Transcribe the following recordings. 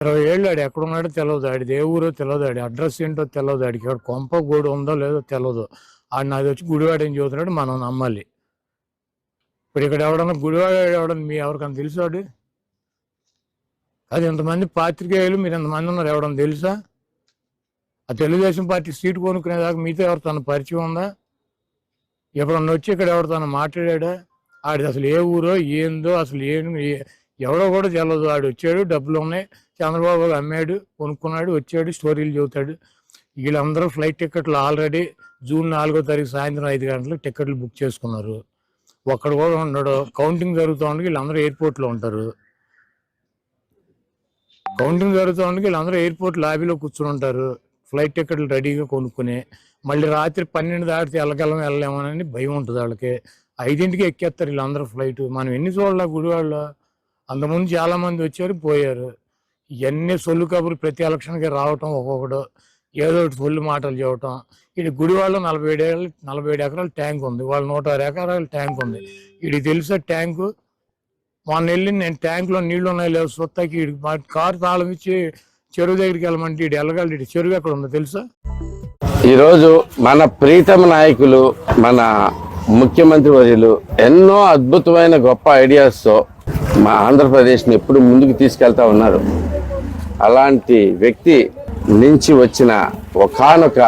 ఇరవై ఏళ్ళు ఆడు ఎక్కడున్నాడో తెలియదు ఆడిది ఏ ఊరో తెలియదు ఆడి అడ్రస్ ఏంటో తెలియదు ఆడికి ఇక్కడ కొంప గూడు ఉందో లేదో తెలియదు ఆడు నాది వచ్చి గుడివాడని ఏం చదువుతున్నాడు మనం నమ్మాలి. ఇప్పుడు ఇక్కడ ఎవడన్నా గుడివాడ ఎవడన్నా మీ ఎవరికైనా తెలుసాడు వాడు అది ఇంతమంది పాత్రికేయులు మీరు ఇంతమంది ఉన్నారు ఎవడన్నా తెలుసా? ఆ తెలుగుదేశం పార్టీ సీటు కొనుక్కునేదాకా మీతో ఎవరితో పరిచయం ఉందా? ఎప్పుడన్నా వచ్చి ఇక్కడ ఎవరితో మాట్లాడా? ఆడిది అసలు ఏ ఊరో ఏందో అసలు ఏం ఏ- ఎవడో కూడా తెలియదు ఆడు వచ్చాడు డబ్బులు ఉన్నాయి. చంద్రబాబు అమ్మాడు కొనుక్కున్నాడు వచ్చాడు స్టోరీలు చెబుతాడు. వీళ్ళందరూ ఫ్లైట్ టికెట్లు ఆల్రెడీ జూన్ నాలుగో తారీఖు సాయంత్రం ఐదు గంటలకు టికెట్లు బుక్ చేసుకున్నారు. ఒక్కడు కూడా ఉండడు. కౌంటింగ్ జరుగుతూ వీళ్ళందరూ ఎయిర్పోర్ట్లో ఉంటారు. కౌంటింగ్ జరుగుతూ వీళ్ళందరూ ఎయిర్పోర్ట్ లాబీలో కూర్చుని ఉంటారు. ఫ్లైట్ టికెట్లు రెడీగా కొనుక్కుని. మళ్ళీ రాత్రి పన్నెండు దాటితే వెళ్ళగలం వెళ్ళలేమోనని భయం ఉంటుంది వాళ్ళకి. ఐదింటికి ఎక్కేస్తారు వీళ్ళందరూ ఫ్లైట్. మనం ఎన్ని చూడాలి గుడివాళ్ళు? అంతకుముందు చాలామంది వచ్చారు పోయారు. ఇవన్నీ సొల్లు కబుర్లు ప్రతి ఎలక్షన్కి రావటం ఒక్కొక్కడు. ఏదో ఒకటి సొల్లు మాటలు చెప్పటం. ఇది గుడివాళ్ళ నలభై ఏడు ఏళ్ళు నలభై ఏడు ఎకరాల ట్యాంక్ ఉంది. వాళ్ళు నూట ఆరు ఎకరాల ట్యాంక్ ఉంది. ఇది తెలుసా ట్యాంకు? మొన్న వెళ్ళి నేను ట్యాంక్లో నీళ్ళు ఉన్నాయి లేవు సొత్తకి మా కారు తాళం ఇచ్చి చెరువు దగ్గరికి వెళ్ళమంటే ఇటు వెళ్ళగలడు. ఇటు చెరువు ఎక్కడ ఉందో తెలుసా? ఈరోజు మన ప్రీతమ నాయకులు మన ముఖ్యమంత్రి వర్యులు ఎన్నో అద్భుతమైన గొప్ప ఐడియాస్తో మా ఆంధ్రప్రదేశ్ని ఎప్పుడు ముందుకు తీసుకెళ్తా ఉన్నారు. అలాంటి వ్యక్తి నుంచి వచ్చిన ఒకానొక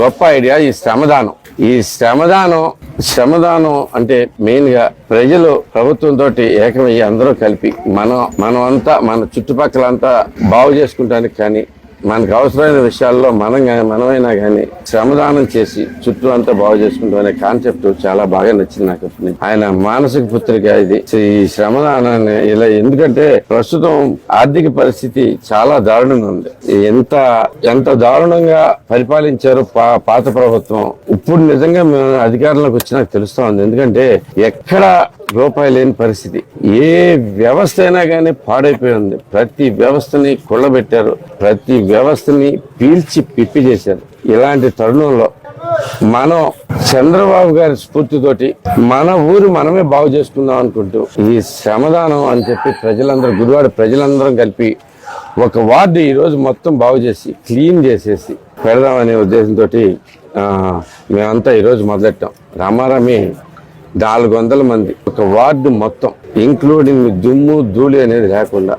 గొప్ప ఐడియా ఈ శ్రమదానం. ఈ శ్రమదానం శ్రమదానం అంటే మెయిన్గా ప్రజలు ప్రభుత్వంతో ఏకమయ్యి అందరూ కలిపి మనం మనమంతా మన చుట్టుపక్కలంతా బాగు చేసుకుంటానికి కానీ మనకు అవసరమైన విషయాల్లో మనం మనమైనా కానీ శ్రమదానం చేసి చుట్టూ అంతా బాగు చేసుకుంటాం అనే కాన్సెప్ట్ చాలా బాగా నచ్చింది నాకు ఆయన మానసిక పుత్రిక ఇది. ఈ శ్రమదానాన్ని ఇలా ఎందుకంటే ప్రస్తుతం ఆర్థిక పరిస్థితి చాలా దారుణంగా ఉంది. ఎంత ఎంత దారుణంగా పరిపాలించారు పా- పాత ప్రభుత్వం ఇప్పుడు నిజంగా మేము అధికారంలోకి వచ్చినాక తెలుస్తా ఉంది. ఎందుకంటే ఎక్కడ రూపాయి లేని పరిస్థితి. ఏ వ్యవస్థ అయినా కానీ పాడైపోయి ఉంది. ప్రతి వ్యవస్థని కుళ్ళబెట్టారు. ప్రతి వ్యవస్థని పీల్చి పిప్పి చేశారు. ఇలాంటి తరుణంలో మనం చంద్రబాబు గారి స్ఫూర్తితోటి మన ఊరు మనమే బాగు చేసుకుందాం అనుకుంటూ ఈ శ్రమదానం అని చెప్పి ప్రజలందరూ గురువాడ ప్రజలందరం కలిపి ఒక వార్డు ఈరోజు మొత్తం బాగు చేసి క్లీన్ చేసేసి పెడదామనే ఉద్దేశంతో మేమంతా ఈరోజు మొదలెట్టాం. రామారామి నాలుగు వందల మంది. ఒక వార్డు మొత్తం ఇంక్లూడింగ్ దుమ్ము ధూళి అనేది లేకుండా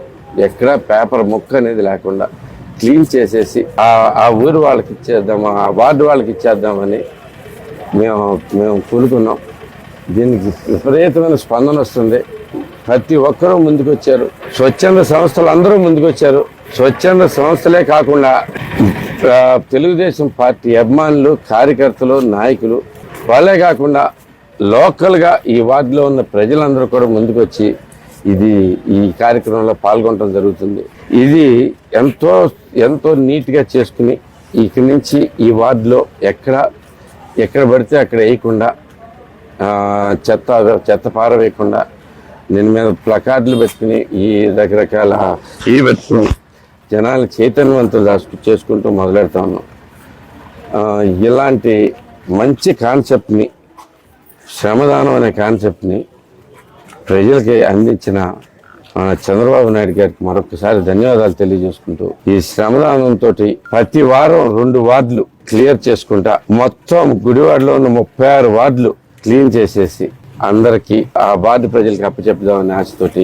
ఎక్కడ పేపర్ ముక్క అనేది లేకుండా క్లీన్ చేసేసి ఆ ఆ ఊరు వాళ్ళకి ఇచ్చేద్దాం ఆ వార్డు వాళ్ళకి ఇచ్చేద్దామని మేము మేము కోరుకున్నాం. దీనికి విపరీతమైన స్పందన వస్తుంది. ప్రతి ఒక్కరూ ముందుకొచ్చారు. స్వచ్ఛంద సంస్థలు అందరూ ముందుకొచ్చారు. స్వచ్ఛంద సంస్థలే కాకుండా తెలుగుదేశం పార్టీ అభిమానులు కార్యకర్తలు నాయకులు వాళ్ళే కాకుండా లోకల్గా ఈ వార్డులో ఉన్న ప్రజలందరూ కూడా ముందుకొచ్చి ఇది ఈ కార్యక్రమంలో పాల్గొనడం జరుగుతుంది. ఇది ఎంతో ఎంతో నీట్గా చేసుకుని ఇక్కడి నుంచి ఈ వార్డులో ఎక్కడ ఎక్కడ పడితే అక్కడ వేయకుండా చెత్త చెత్త పారవేయకుండా దీని మీద ప్లకార్డులు పెట్టుకుని ఈ రకరకాల ఇవి పెట్టుకుని జనాలు చైతన్యవంతులు దాసు- చేసుకుంటూ మొదలెడతా ఉన్నాం. ఇలాంటి మంచి కాన్సెప్ట్ని శ్రమదానం అనే కాన్సెప్ట్ని ప్రజలకి అందించిన మన చంద్రబాబు నాయుడు గారికి మరొకసారి ధన్యవాదాలు తెలియజేసుకుంటూ ఈ శ్రమదానంతో ప్రతి వారం రెండు వార్డులు క్లియర్ చేసుకుంటా మొత్తం గుడివాడలో ఉన్న ముప్పై ఆరు వార్డులు క్లీన్ చేసేసి అందరికీ ఆ వార్డు ప్రజలకు అప్పచెప్పుదామనే ఆశతోటి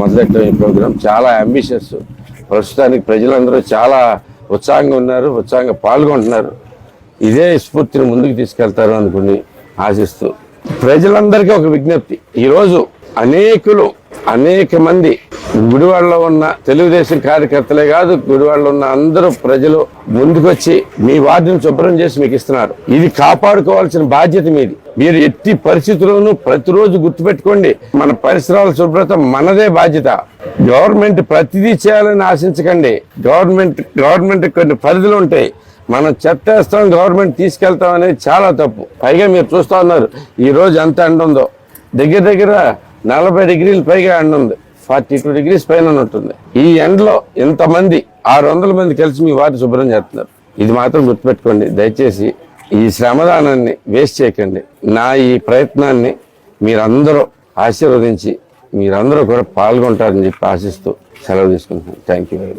మొదలెట్టడం ఈ ప్రోగ్రాం చాలా అంబిషియస్. ప్రస్తుతానికి ప్రజలందరూ చాలా ఉత్సాహంగా ఉన్నారు ఉత్సాహంగా పాల్గొంటున్నారు. ఇదే స్ఫూర్తిని ముందుకు తీసుకెళ్తారు అనుకుని ఆశిస్తూ ప్రజలందరికీ ఒక విజ్ఞప్తి. ఈరోజు అనేకులు అనేక మంది గుడివాడలో ఉన్న తెలుగుదేశం కార్యకర్తలే కాదు గుడివాడలో ఉన్న అందరూ ప్రజలు ముందుకొచ్చి మీ వార్డును శుభ్రం చేసి మీకు ఇస్తున్నారు. ఇది కాపాడుకోవాల్సిన బాధ్యత మీది. మీరు ఎట్టి పరిస్థితుల్లోనూ ప్రతిరోజు గుర్తుపెట్టుకోండి మన పరిసరాల శుభ్రత మనదే బాధ్యత. గవర్నమెంట్ ప్రతిదీ చేయాలని ఆశించకండి. గవర్నమెంట్ గవర్నమెంట్ కొన్ని పరిధులు ఉంటాయి మనం చెత్తేస్తాం గవర్నమెంట్ తీసుకెళ్తాం అనేది చాలా తప్పు. పైగా మీరు చూస్తా ఉన్నారు ఈ రోజు ఎంత ఎండ ఉందో. దగ్గర దగ్గర నలభై డిగ్రీల పైగా ఎండ ఉంది. ఫార్టీ టూ డిగ్రీస్ పైన ఉంటుంది ఈ ఎండలో ఇంతమంది ఆరు వందల మంది కలిసి మీ వాటి శుభ్రం చేస్తున్నారు. ఇది మాత్రం గుర్తుపెట్టుకోండి. దయచేసి ఈ శ్రమదానాన్ని వేస్ట్ చేయకండి. నా ఈ ప్రయత్నాన్ని మీరందరూ ఆశీర్వదించి మీరందరూ కూడా పాల్గొంటారని చెప్పి ఆశిస్తూ సెలవు తీసుకుంటున్నాను. Thank you very much